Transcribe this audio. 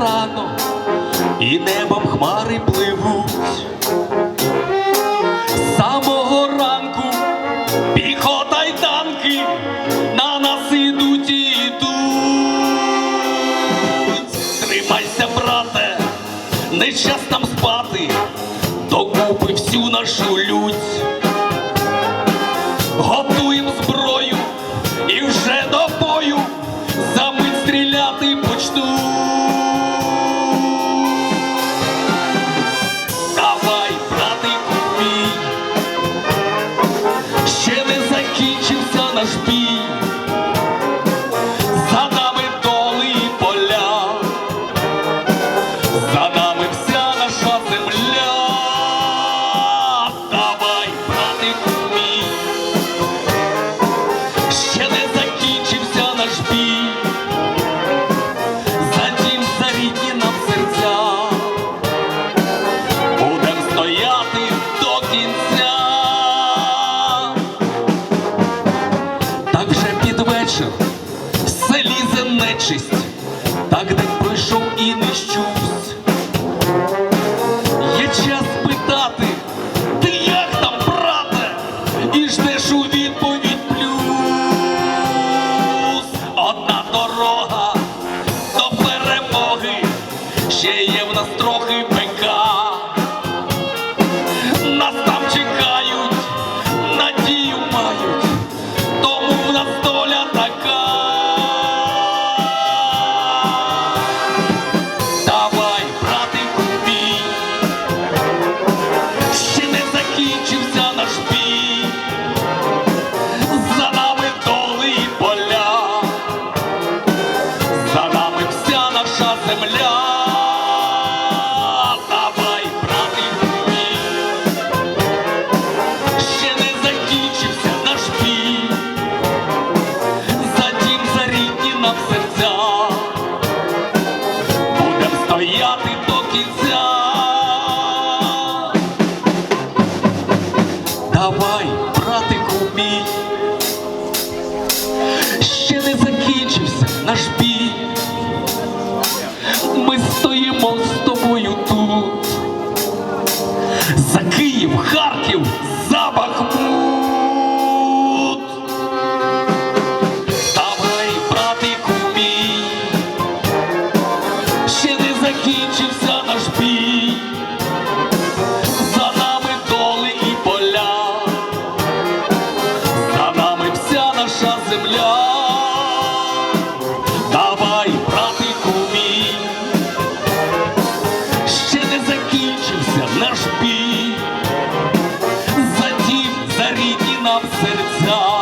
рано, і небом хмари пливуть. З самого ранку піхота й танки на нас ідуть і йдуть. Тримайся, брате, не час нам спати, докупи всю нашу лють. Готуємо зброю і вже до бою. за мить стріляти почну. надвечір залізе нечисть, так де пройшов і не щусь. Є час питати, ти як там, брате, і ждеш у відповідь плюс. Одна дорога до перемоги, ще є в нас трохи. Давай, братику мій, ще не закінчився наш бій. земля, давай, братику мій, ще не закінчився наш бій, за дім, за рідні нам серця.